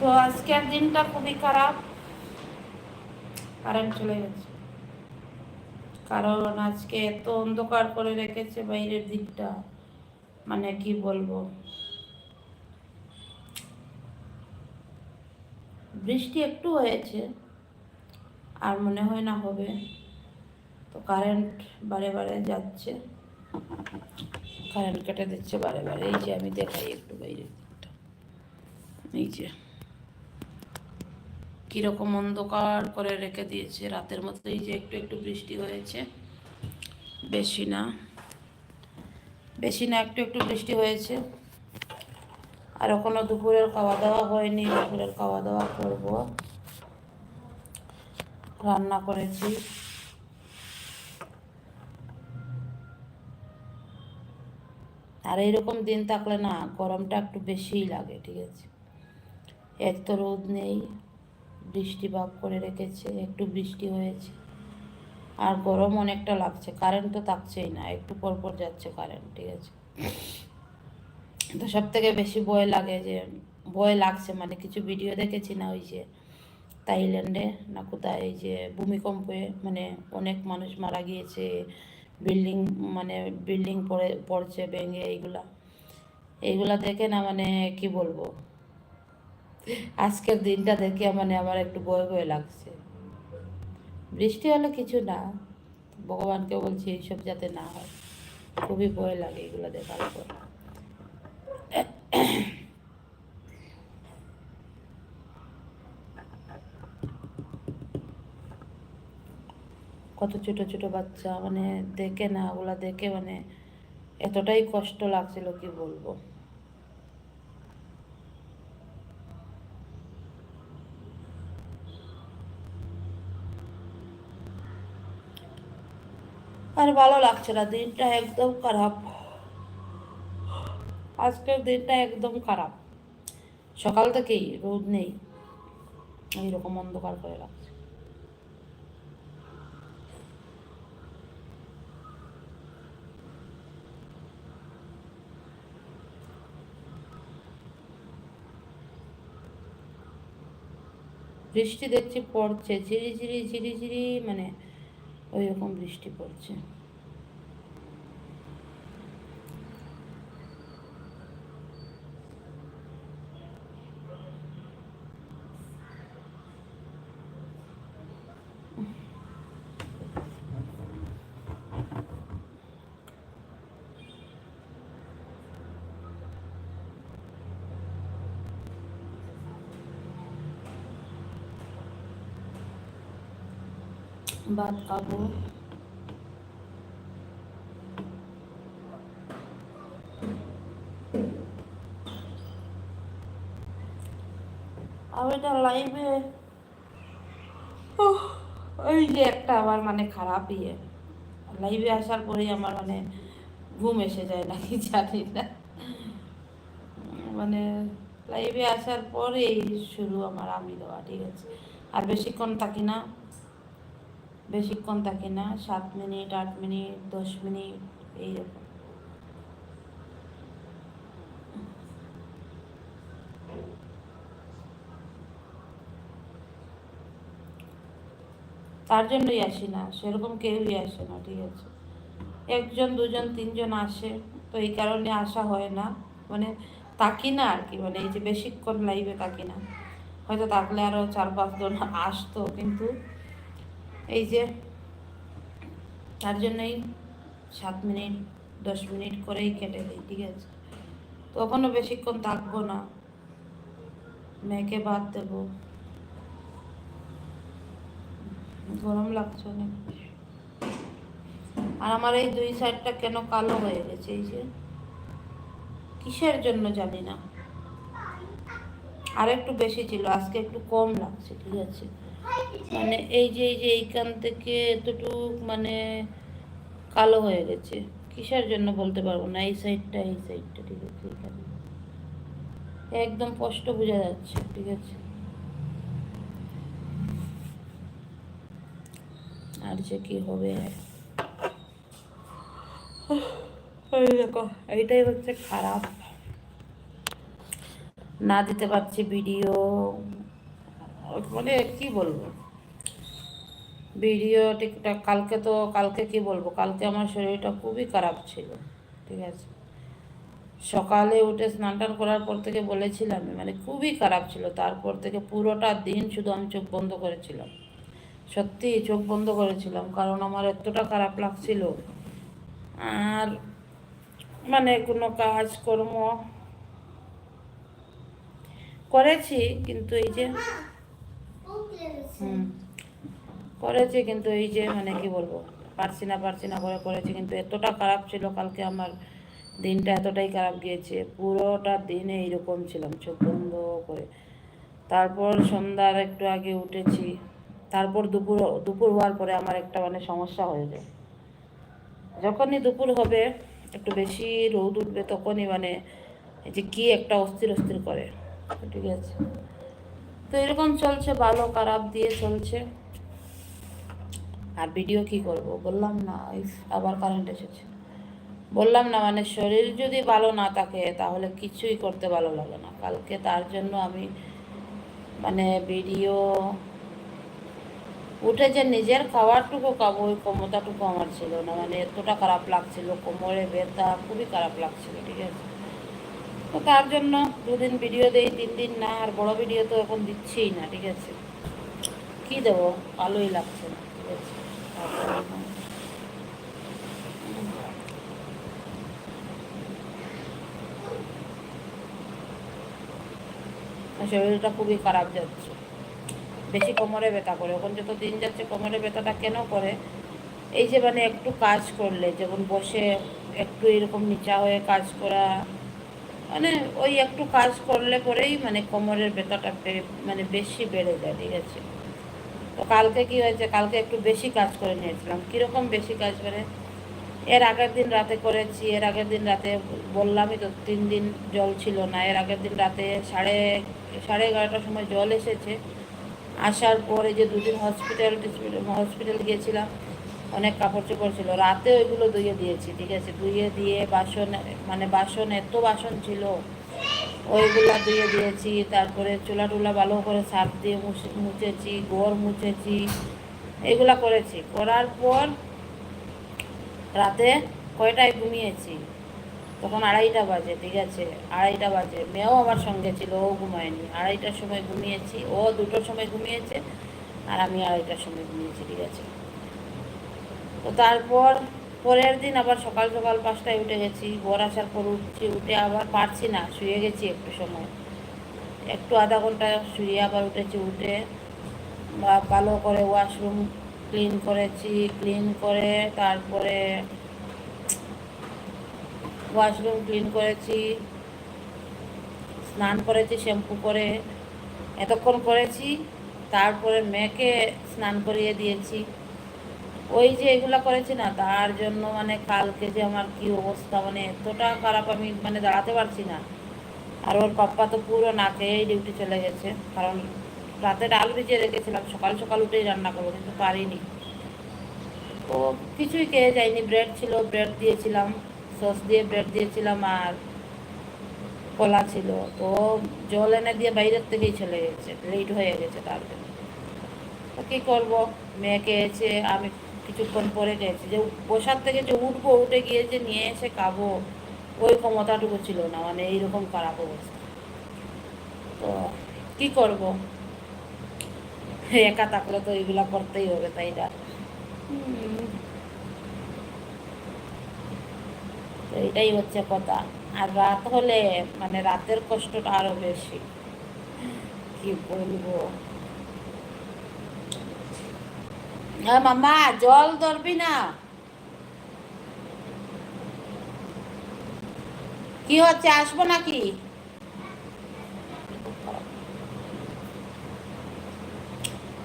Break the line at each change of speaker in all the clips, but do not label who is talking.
তো আজকের দিনটা খুবই খারাপ। কারেন্ট চলে গেছে। কারণ আজকে এত অন্ধকার করে রেখেছে বাইরের দিকটা মানে কি বলব? বৃষ্টি একটু হয়েছে, আর মনে হয় না হবে। তো কারেন্ট বারে বারে যাচ্ছে। কারেন্ট কেটে দিচ্ছে বারে বারে। এই যে আমি দেখাই একটু বাইরের দিকটা। এই যে। কীরকম অন্ধকার করে রেখে দিয়েছে। রাতের মতো এই যে একটু একটু বৃষ্টি হয়েছে, বেশি না বেশি না, একটু একটু বৃষ্টি হয়েছে। আর কোনো দুপুরের খাওয়া দাওয়া হয়নি, দুপুরের খাওয়া দাওয়া করব। রান্না করেছি। আর এইরকম দিন থাকলে না, গরমটা একটু বেশিই লাগে, ঠিক আছে? এক তো রোদ নেই। বৃষ্টি ভাব করে রেখেছে, একটু বৃষ্টি হয়েছে। আর গরম অনেকটা লাগছে কারেন্ট তো থাকছেই না, একটু পর পর যাচ্ছে কারেন্ট ঠিক আছে। তো সব থেকে বেশি ভয় লাগে যে, ভয় লাগছে মানে কিছু ভিডিও দেখেছি না ওই যে থাইল্যান্ডে না কোথায়, এই যে ভূমিকম্পে মানে অনেক মানুষ মারা গিয়েছে বিল্ডিং মানে বিল্ডিং পড়ে, পড়ছে ভেঙে, এইগুলা। এইগুলা দেখে না মানে কি বলব? আজকের দিনটা দেখে মানে আমার একটু ভয় ভয় লাগছে। বৃষ্টি হলে কিছু না, ভগবানকে বলছি এইসব যাতে না হয়। খুবই ভয় লাগে এগুলো দেখার পর। কত ছোট ছোট বাচ্চা মানে দেখে না, ওগুলা দেখে মানে এতটাই কষ্ট লাগছিল, কি বলব? আর ভালো লাগছে না, দিনটা একদম খারাপ। আজকের দিনটা একদম খারাপ। সকাল থেকেই রোদ নেই, এইরকম অন্ধকার করে লাগছে বৃষ্টি দেখছি পড়ছে ঝিরি ঝিরি ঝিরি ঝিরি মানে ওই রকম বৃষ্টি পড়ছে। আর এটা লাইভে ওই যে একটা আমার মানে খারাপ ইয়ে। লাইভে আসার পরেই আমার মানে ঘুম এসে যায় মানে লাইভে আসার পরেই শুরু আমার আমি দেওয়া ঠিক আছে। আর বেশিক্ষণ থাকি না। বেশিক্ষণ থাকি না, সাত মিনিট, আট মিনিট, দশ মিনিট, এইরকম। তার জন্যই আসি না, সেরকম কেউই আসে না, ঠিক আছে। একজন, দুজন, তিনজন আসে, তো এই কারণে আসা হয় না। মানে তাকি না আর কি মানে এই যে বেশিক্ষণ লাইভে তাকি না। হয়তো থাকলে আরও চার পাঁচজন আসতো, কিন্তু এই যে, তার জন্যই সাত মিনিট, দশ মিনিট করেই কেটে দিই, ঠিক আছে? তখনও বেশিক্ষণ থাকব না। মেয়েকে বাদ দেবো। গরম লাগছে অনেক। আর আমার এই দুই সাইডটা কেন কালো হয়ে গেছে, এই যে? কিসের জন্য জানি না। আর একটু বেশি ছিল, আজকে একটু কম লাগছে, ঠিক আছে? মানে এই যে এই যে এইখান থেকে এতটুক মানে কালো হয়ে গেছে। কিসের জন্য বলতে পারব না এই সাইডটা এই সাইডটা ঠিক আছে একদম স্পষ্ট বোঝা যাচ্ছে ঠিক আছে। আর যে কি হবে দেখো এইটাই হচ্ছে খারাপ। না দিতে পারছি ভিডিও। মানে কি বলব? ভিডিও ঠিকঠাক কালকে তো কালকে কি বলব? কালকে আমার শরীরটা খুবই খারাপ ছিল, ঠিক আছে? সকালে উঠে স্নান টান করার পর থেকে বলেছিলাম মানে খুবই খারাপ ছিল। তারপর থেকে পুরোটা দিন শুধু আমি চোখ বন্ধ করেছিলাম। সত্যি চোখ বন্ধ করেছিলাম, কারণ আমার এতটা খারাপ লাগছিল। আর মানে কোনো কাজকর্ম করেছি, কিন্তু এই যে করেছি কিন্তু এই যে মানে কি বলব, পারছি না পারছি না করে করেছি কিন্তু এতটা খারাপ ছিল কালকে আমার, দিনটা এতটাই খারাপ গিয়েছে, পুরোটা দিনে এইরকম ছিলাম, চোখ বন্ধ করে। তারপর সন্ধ্যার একটু আগে উঠেছি, তারপর দুপুর দুপুর হওয়ার পরে আমার একটা মানে সমস্যা হয়ে যায়। যখনই দুপুর হবে, একটু বেশি রোদ উঠবে তখনই মানে যে কি একটা অস্থির অস্থির করে, ঠিক আছে। তো এরকম চলছে, ভালো, খারাপ দিয়ে চলছে। আর ভিডিও কি করব? বললাম না আবার কারেন্ট এসেছে। বললাম না মানে শরীর যদি ভালো না থাকে, তাহলে কিছুই করতে ভালো লাগে না। কালকে তার জন্য আমি মানে ভিডিও উঠে যে নিজের খাওয়ারটুকু খাব, ওই ক্ষমতাটুকু আমার ছিল না। মানে এতটা খারাপ লাগছিল, কোমরে ব্যথা, খুবই খারাপ লাগছিল, ঠিক আছে? তো তার জন্য দুদিন ভিডিও দেই, তিন দিন না, আর বড় ভিডিও তো এখন দিচ্ছিই না, ঠিক আছে? কি দেবো? ভালোই লাগছে না, ঠিক আছে? শরীরটা খুবই খারাপ যাচ্ছে। বেশি কোমরে ব্যথা করে। এখন যত দিন যাচ্ছে কোমরে ব্যথাটা কেন করে? এই যে মানে একটু কাজ করলে, যেমন বসে একটু এরকম নিচা হয়ে কাজ করা মানে ওই একটু কাজ করলে পরেই মানে কোমরের ব্যথাটা মানে বেশি বেড়ে যায়, ঠিক আছে? তো কালকে কি হয়েছে? কালকে একটু বেশি কাজ করে নিয়েছিলাম। কীরকম বেশি কাজ করে এর আগের দিন রাতে করেছি, এর আগের দিন রাতে বললামই তো তিন দিন জল ছিল না। এর আগের দিন রাতে সাড়ে সাড়ে এগারোটার সময় জল এসেছে। আসার পরে যে দুদিন হসপিটাল হসপিটাল গিয়েছিলাম অনেক কাপড় চোপড় ছিল। রাতে ওইগুলো ধুয়ে দিয়েছি, ঠিক আছে? ধুয়ে দিয়ে বাসন মানে বাসন, এত বাসন ছিল। ওইগুলো ধুয়ে দিয়েছি, তারপরে চুলা টুলা ভালো করে সার্ফ দিয়ে মুছেছি গোর মুছেছি, এগুলা করেছি। করার পর রাতে কয়টায় ঘুমিয়েছি? তখন আড়াইটা বাজে, ঠিক আছে? আড়াইটা বাজে। মেয়েও আমার সঙ্গে ছিল, ও ঘুমায়নি। আড়াইটার সময় ঘুমিয়েছি, ও দুটোর সময় ঘুমিয়েছে, আর আমি আড়াইটার সময় ঘুমিয়েছি, ঠিক আছে? তো তারপর পরের দিন আবার সকাল সকাল পাঁচটায় উঠে গেছি। বর আসার পর উঠছি, উঠে আবার পারছি না, শুয়ে গেছি একটু সময়। একটু আধা ঘণ্টা শুয়ে আবার উঠেছি, উঠে বা ভালো করে ওয়াশরুম ক্লিন করেছি ক্লিন করে তারপরে ওয়াশরুম ক্লিন করেছি, স্নান করেছি শ্যাম্পু করে এতক্ষণ করেছি, তারপরে মেয়েকে স্নান করিয়ে দিয়েছি। ওই যে এগুলো করেছি না তার জন্য মানে কালকে যে আমার কি অবস্থা মানে এতটা খারাপ আমি মানে দাঁড়াতে পারছি না। আর ওর পাপ্পা তো পুরো না খেয়েই ডিউটি চলে গেছে কারণ রাতে ডাল ভিজিয়ে রেখেছিলাম সকাল সকাল উঠেই রান্না করব কিন্তু পারিনি। তো কিছুই খেয়ে যায়নি ব্রেড ছিল ব্রেড দিয়েছিলাম সস দিয়ে ব্রেড দিয়েছিলাম আর কলা ছিল। তো জল এনে দিয়ে বাইরের থেকেই চলে গেছে লেট হয়ে গেছে তার জন্য। তো কী করব? মেয়ে এসে আমি কিছুক্ষণ পরে গেছি। যে বসার থেকে যে উঠবো, উঠে গিয়ে যে নিয়ে এসে খাব, ওই ক্ষমতাটুকু ছিল না মানে এইরকম খারাপ অবস্থা। তো কি করব? একা থাকলে তো এইগুলা করতেই হবে, তাই না? এটাই হচ্ছে কথা। আর রাত হলে মানে রাতের কষ্টটা আরও বেশি। কি বলব? মামা জল ধরবি না। কি হচ্ছে আসব নাকি?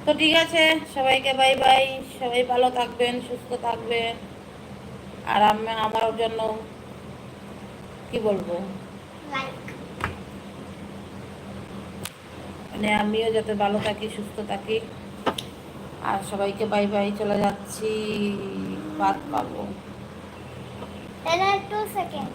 তো ঠিক আছে সবাইকে বাই বাই সবাই ভালো থাকবেন সুস্থ থাকবেন। আর আমি আমার জন্য কি বলব? মানে আমিও যাতে ভালো থাকি সুস্থ থাকি। আর সবাইকে বাই বাই চলে যাচ্ছি ভাত খাব।
একটু সেকেন্ড